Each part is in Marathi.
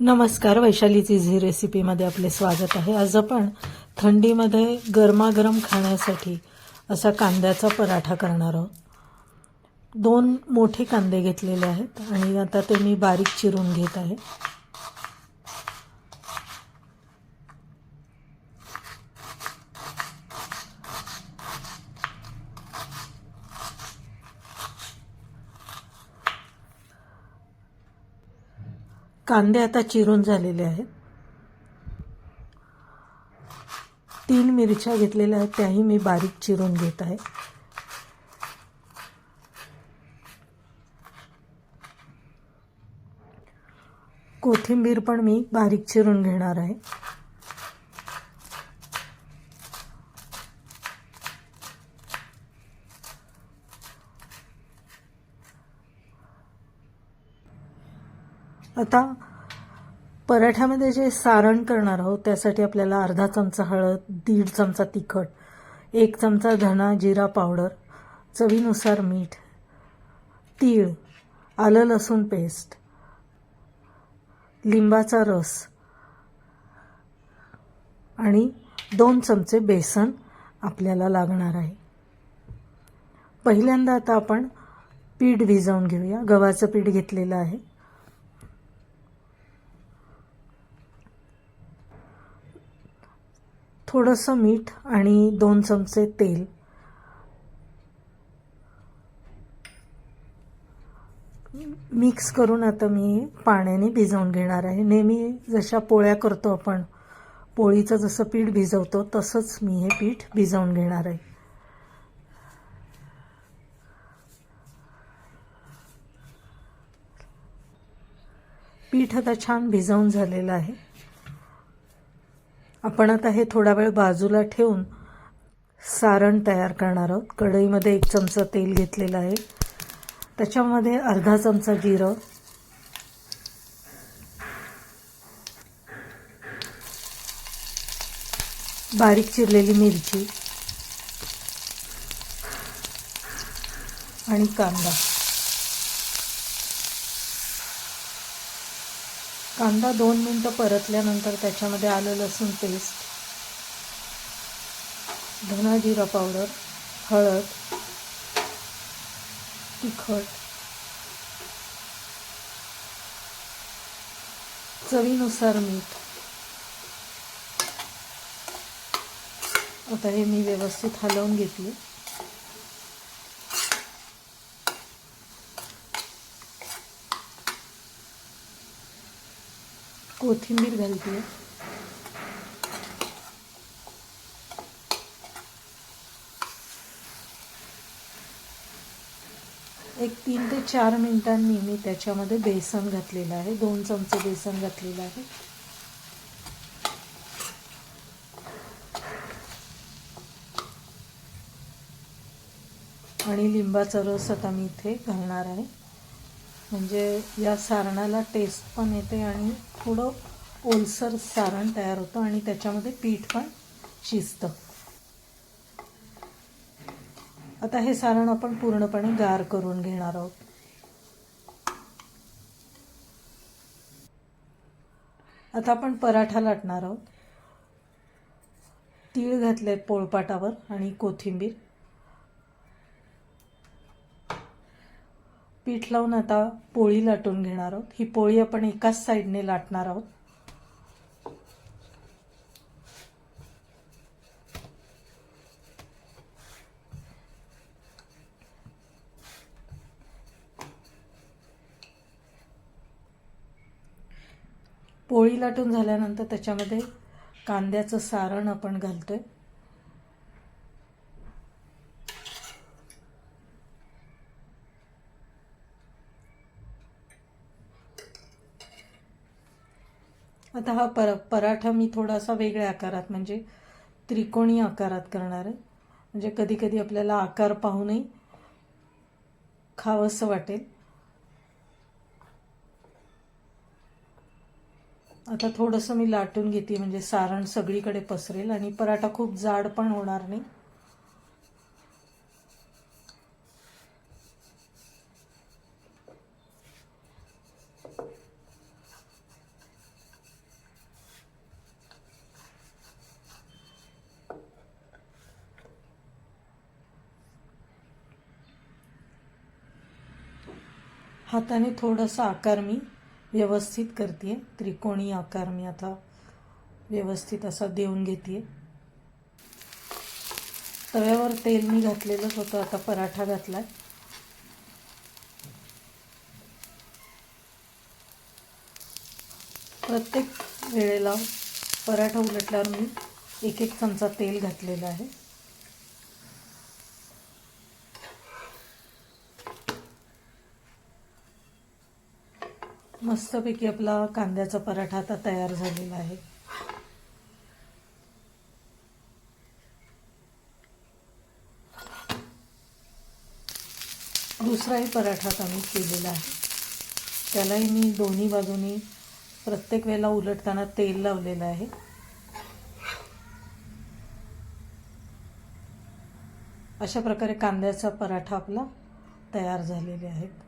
नमस्कार वैशालीची झी रेसिपीमध्ये आपले स्वागत आहे. आज आपण थंडीमध्ये गरमागरम खाण्यासाठी असा कांद्याचा पराठा करणार आहोत. दोन मोठे कांदे घेतलेले आहेत आणि आता ते मी बारीक चिरून घेत आहे. कांदे आता चिरून झालेले आहेत. तीन मिरच्या घेतलेल्या आहेत त्याही मी बारीक चिरून घेत आहे. कोथिंबीर पण मी बारीक चिरून घेणार आहे. आता पराठ्यामध्ये जे सारण करणार आहोत त्यासाठी आपल्याला अर्धा चमचा हळद दीड चमचा तिखट एक चमचा धणा जिरा पावडर चवीनुसार मीठ तीळ आलं लसूण पेस्ट लिंबाचा रस आणि दोन चमचे बेसन आपल्याला लागणार आहे. पहिल्यांदा आता आपण पीठ भिजवून घेऊया. गव्हाचं पीठ घेतलेलं आहे. थोडंसं मीठ आणि दोन चमचे तेल. मिक्स करून आता मी पाण्याने भिजवून घेणार आहे. नेहमी जशा पोळ्या करतो आपण पोळीचं जसं पीठ भिजवतो तसंच मी हे पीठ भिजवून घेणार आहे. पीठ आता छान भिजवून झालेलं आहे. आपण आता हे थोडा वेळ बाजूला ठेवून सारण तयार करणार आहोत. कढईमध्ये एक चमचा तेल घेतलेलं आहे. त्याच्यामध्ये अर्धा चमचा जिरं. बारीक चिरलेली मिरची. आणि कांदा. कांदा दोन मिनटं परतल्यानंतर त्याच्यामध्ये आलं लसूण पेस्ट धना जिरा पावडर हळद तिखट चवीनुसार मीठ. आता हे मी व्यवस्थित हलवून घेतली. कोथिंबीर घालते. एक तीन ते चार मिनिटांनी मी त्याच्यामध्ये बेसन घातलेलं आहे. दोन चमचे बेसन घातलेलं आहे. आणि लिंबाचा रस आता मी इथे घालणार आहे. म्हणजे या सारणाला टेस्ट पण येते आणि थोडं ओलसर सारण तयार होतं आणि त्याच्यामध्ये पीठ पण शिजतं. आता हे सारण आपण पूर्णपणे गार करून घेणार आहोत. आता आपण पराठा लाटणार आहोत. तीळ घातले पोळपाटावर आणि कोथिंबीर. पीठ लावून आता पोळी लाटून घेणार आहोत. ही पोळी आपण एकाच साईडने लाटणार आहोत. पोळी लाटून झाल्यानंतर त्याच्यामध्ये कांद्याचं सारण आपण घालतोय. आता हा पर पराठा मी थोडासा वेगळ्या आकारात म्हणजे त्रिकोणी आकारात करणार आहे. म्हणजे कधीकधी आपल्याला आकार पाहूनही खावंसं वाटेल. आता थोडंसं मी लाटून घेते म्हणजे सारण सगळीकडे पसरेल आणि पराठा खूप जाड पण होणार नाही. हाताने थोडासा आकार मी व्यवस्थित करते त्रिकोणी आकार मी आता व्यवस्थित असा देऊन घेते तव्यावर तेल मी घातलेलंच होतं. आता पराठा घातलाय. प्रत्येक वेळेला पराठा उलटल्यावर मी एक एक चमचा तेल घातलेला आहे. मस्तपैकी आपला कांद्याचा पराठा आता तयार झालेला आहे. दुसराही पराठा आता मी केलेला आहे. त्यालाही मी दोन्ही बाजूनी प्रत्येक वेळेला उलटताना तेल लावलेलं आहे. अशा प्रकारे कांद्याचा पराठा आपला तयार झालेले आहेत.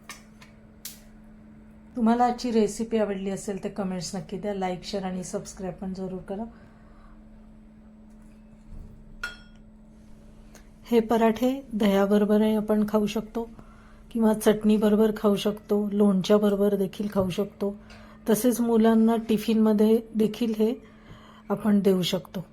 तुम्हाला आजची रेसिपी आवडली असेल तर कमेंट्स नक्की द्या. लाईक शेअर आणि सबस्क्राईब पण जरूर करा. हे पराठे दह्याबरोबरही आपण खाऊ शकतो. किंवा चटणीबरोबर खाऊ शकतो. लोणच्याबरोबर देखील खाऊ शकतो. तसेच मुलांना टिफिनमध्ये देखील हे आपण देऊ शकतो.